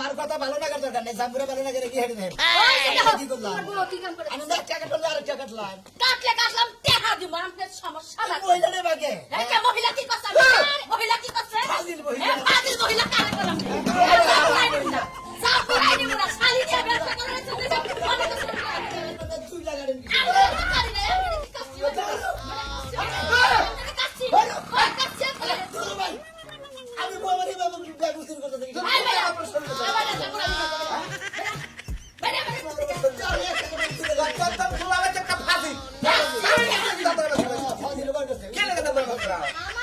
আমার কথা ভালো লাগার দরকার নেই। জামগুড়া ভালো লাগে কি হেঁটে দেন কি করলাম? আমি না টাকা করলে আর টাকা কাটলাম। কাটলে কাটলাম, দিব, সমস্যা। মহিলা নেই বাগে। মহিলা কি out.